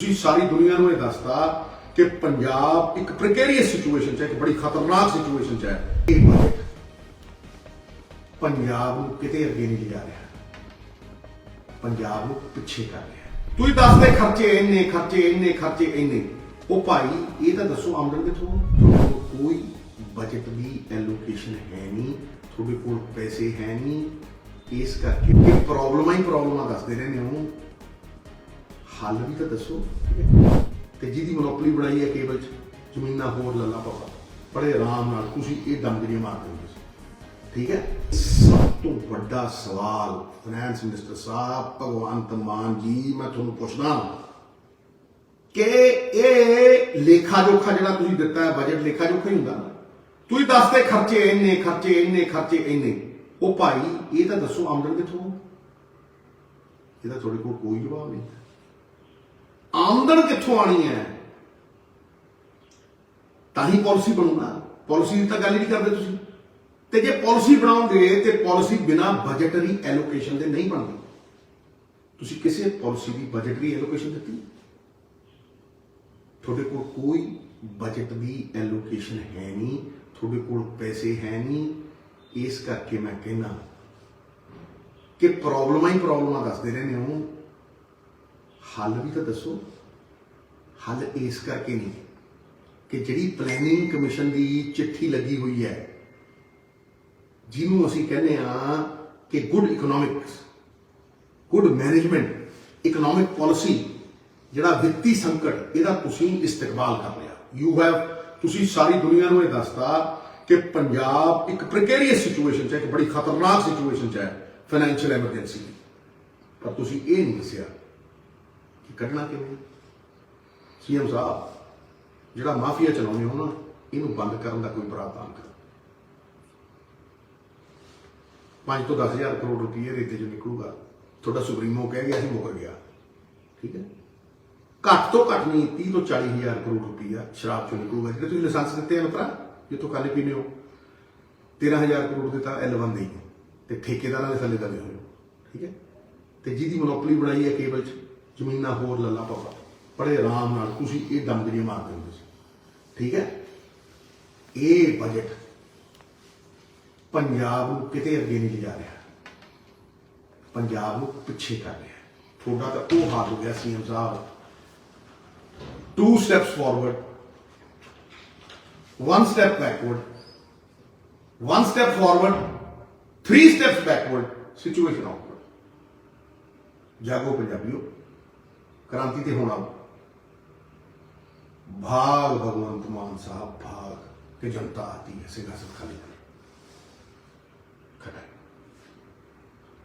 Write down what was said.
ਤੁਸੀਂ ਸਾਰੀ ਦੁਨੀਆ ਨੂੰ ਇਹ ਦੱਸਤਾ ਕਿ ਪੰਜਾਬ ਇੱਕ ਪ੍ਰੀਕੇਰੀਅਸ ਸਿਚੁਏਸ਼ਨ 'ਚ ਹੈ, ਇੱਕ ਬੜੀ ਖਤਰਨਾਕ ਸਿਚੁਏਸ਼ਨ 'ਚ ਹੈ। ਇਹ ਬਜਟ ਪੰਜਾਬ ਨੂੰ ਕਿਤੇ ਅੱਗੇ ਨਹੀਂ ਲਿਜਾ ਰਿਹਾ। ਪੰਜਾਬ ਨੂੰ ਪਿੱਛੇ ਕਰ ਰਿਹਾ ਤੁਸੀਂ ਦੱਸਦੇ ਖਰਚੇ ਇੰਨੇ ਖਰਚੇ ਇੰਨੇ ਖਰਚੇ ਇੰਨੇ। ਉਹ ਭਾਈ, ਇਹ ਤਾਂ ਦੱਸੋ ਆਮਦਨ ਕਿੱਥੋਂ ਕੋਈ ਬਜਟ ਦੀ ਐਲੋਕੇਸ਼ਨ ਹੈ ਨਹੀਂ, ਤੁਹਾਡੇ ਕੋਲ ਪੈਸੇ ਹੈ ਨਹੀਂ। ਇਸ ਕਰਕੇ ਇਹ ਪ੍ਰੋਬਲਮਾਂ ਹੀ ਪ੍ਰੋਬਲਮਾਂ ਦੱਸਦੇ ਰਹਿੰਦੇ ਹੋ। ਹੱਲ ਵੀ ਤਾਂ ਦੱਸੋ ਤੇ ਜਿਹਦੀ ਮੋਨੋਪੋਲੀ ਬਣਾਈ ਹੈ ਕੇਬਲ ਚ, ਜ਼ਮੀਨਾਂ ਹੋਰ ਲੱਲਾ ਪਾਪਾ ਬੜੇ ਆਰਾਮ ਨਾਲ ਤੁਸੀਂ ਇਹ ਦਮਗਰੀਆਂ ਮਾਰ ਦਿੰਦੇ ਠੀਕ ਹੈ? ਸਭ ਤੋਂ ਵੱਡਾ ਸਵਾਲ ਫਾਈਨੈਂਸ ਮਿਨਿਸਟਰ ਸਾਹਿਬ, ਭਗਵੰਤ ਮਾਨ ਜੀ, ਮੈਂ ਤੁਹਾਨੂੰ ਪੁੱਛਦਾ ਕਿ ਇਹ ਲੇਖਾ ਜੋਖਾ ਜਿਹੜਾ ਤੁਸੀਂ ਦਿੱਤਾ ਹੈ ਬਜਟ ਲੇਖਾ ਜੋਖਾ ਹੀ ਹੁੰਦਾ। ਤੁਸੀਂ ਦੱਸਦੇ ਖਰਚੇ ਇੰਨੇ ਖਰਚੇ ਇੰਨੇ ਖਰਚੇ ਇੰਨੇ। ਉਹ ਭਾਈ, ਇਹ ਤਾਂ ਦੱਸੋ ਆਮਦਨ ਕਿੱਥੋਂ ਇਹਦਾ ਤੁਹਾਡੇ ਕੋਲ ਕੋਈ ਜਵਾਬ ਨਹੀਂ। ਆਮਦਨ ਕਿੱਥੋਂ ਆਣੀ ਹੈ? ਤਾਂ ਹੀ ਪਾਲਿਸੀ ਬਣੂਗਾ। ਪਾਲਿਸੀ ਦੀ ਤਾਂ ਗੱਲ ਹੀ ਨਹੀਂ ਕਰਦੇ ਤੁਸੀਂ। ਤੇ ਜੇ ਪਾਲਿਸੀ ਬਣਾਓਗੇ, ਤੇ ਪਾਲਿਸੀ ਬਿਨਾ ਬਜਟਰੀ ਐਲੋਕੇਸ਼ਨ ਦੇ ਨਹੀਂ ਬਣਦੀ। ਤੁਸੀਂ ਕਿਸੇ ਪਾਲਿਸੀ ਦੀ ਬਜਟਰੀ ਐਲੋਕੇਸ਼ਨ ਦਿੱਤੀ? ਤੁਹਾਡੇ ਕੋਲ ਕੋਈ ਬਜਟ ਦੀ ਐਲੋਕੇਸ਼ਨ ਹੈ ਨਹੀਂ। ਤੁਹਾਡੇ ਕੋਲ ਪੈਸੇ ਹੈ ਨਹੀਂ। ਇਸ ਕਰਕੇ ਮੈਂ ਕਹਿੰਦਾ ਕਿ ਪ੍ਰੋਬਲਮਾਂ ਹੀ ਪ੍ਰੋਬਲਮਾਂ ਦੱਸਦੇ ਰਹਿੰਦੇ ਹੋ। ਹੱਲ ਵੀ ਤਾਂ ਦੱਸੋ। ਹੱਲ ਇਸ ਕਰਕੇ ਨਹੀਂ ਕਿ ਜਿਹੜੀ ਪਲੈਨਿੰਗ ਕਮਿਸ਼ਨ ਦੀ ਚਿੱਠੀ ਲੱਗੀ ਹੋਈ ਹੈ, ਜਿਹਨੂੰ ਅਸੀਂ ਕਹਿੰਦੇ ਆ ਕਿ good economics good management economic policy ਜਿਹੜਾ ਵਿੱਤੀ ਸੰਕਟ, ਇਹਦਾ ਤੁਸੀਂ ਇਸਤਕਬਾਲ ਕਰ ਲਿਆ। ਯੂ ਹੈਵ ਤੁਸੀਂ ਸਾਰੀ ਦੁਨੀਆ ਨੂੰ ਇਹ ਦੱਸਤਾ ਕਿ ਪੰਜਾਬ ਇੱਕ ਪ੍ਰੀਕੇਰੀਅਸ ਸਿਚੁਏਸ਼ਨ 'ਚ ਹੈ, ਇੱਕ ਬੜੀ ਖਤਰਨਾਕ ਸਿਚੁਏਸ਼ਨ 'ਚ ਹੈ ਫਾਈਨੈਂਸ਼ੀਅਲ ਐਮਰਜੈਂਸੀ ਪਰ ਤੁਸੀਂ ਇਹ ਨਹੀਂ ਦੱਸਿਆ ਕੱਢਣਾ ਕਿਵੇਂ? ਸੀਐਮ ਸਾਹਿਬ, ਜਿਹੜਾ ਮਾਫੀਆ ਚਲਾਉਂਦੇ ਹੋ ਨਾ, ਇਹਨੂੰ ਬੰਦ ਕਰਨ ਦਾ ਕੋਈ ਪ੍ਰਾਵਧਾਨ ਕਰੋ। 5 ਤੋਂ 10000 ਕਰੋੜ ਰੁਪਏ ਰੇਤੇ ਚੋਂ ਨਿਕਲੂਗਾ, ਤੁਹਾਡਾ ਸੁਪਰੀਮੋ ਕਹਿ ਗਿਆ ਸੀ ਮੁਕਰ ਗਿਆ। ਠੀਕ ਹੈ? ਘੱਟ ਤੋਂ ਘੱਟ ਨਹੀਂ 30 ਤੋਂ 40000 ਕਰੋੜ ਰੁਪਈਆ ਸ਼ਰਾਬ ਚੋਂ ਨਿਕਲੂਗਾ। ਜਿਹੜੇ ਤੁਸੀਂ ਲਾਇਸੈਂਸ ਦਿੱਤੇ ਹਨ ਭਰਾ, ਜਿੱਥੋਂ ਖਾਣੇ ਪੀਣੇ ਹੋ 13000 ਕਰੋੜ ਦੇ ਤਾਂ L1 ਦੇ ਹੀ ਨੇ, ਤੇ ਠੇਕੇਦਾਰਾਂ ਦੇ ਥੱਲੇ ਦਵੇ ਹੋਏ। ਹੋ ਠੀਕ ਹੈ? ਤੇ ਜਿਹਦੀ ਮੋਨੋਪੋਲੀ ਬਣਾਈ ਹੈ ਕੇਬਲ ਚ ਜ਼ਮੀਨਾਂ ਹੋਰ ਲੱਲਾ ਪਾਪਾ ਬੜੇ ਆਰਾਮ ਨਾਲ ਤੁਸੀਂ ਇਹ ਦਮਗਰੀਆਂ ਮਾਰ ਦਿੰਦੇ ਸੀ ਠੀਕ ਹੈ ਇਹ ਬਜਟ ਪੰਜਾਬ ਨੂੰ ਕਿਤੇ ਅੱਗੇ ਨਹੀਂ ਲਿਜਾ ਰਿਹਾ ਪੰਜਾਬ ਨੂੰ ਪਿੱਛੇ ਕਰ ਰਿਹਾ ਤੁਹਾਡਾ ਤਾਂ ਉਹ ਹਾਲ ਹੋ ਗਿਆ ਸੀਐਮ ਸਾਹਿਬ two steps forward one step backward, one step forward, three steps backward, situation awkward. ਜਾਗੋ ਪੰਜਾਬੀਓ ਕ੍ਰਾਂਤੀ ਤੇ ਹੋਣਾ। ਭਾਗ ਭਗਵੰਤ ਮਾਨ ਸਾਹਿਬ ਭਾਗ ਕਿ ਜਨਤਾ ਆਤੀ ਹੈ ਸਿਆਸਤ ਖਾਲੀ ਕਰने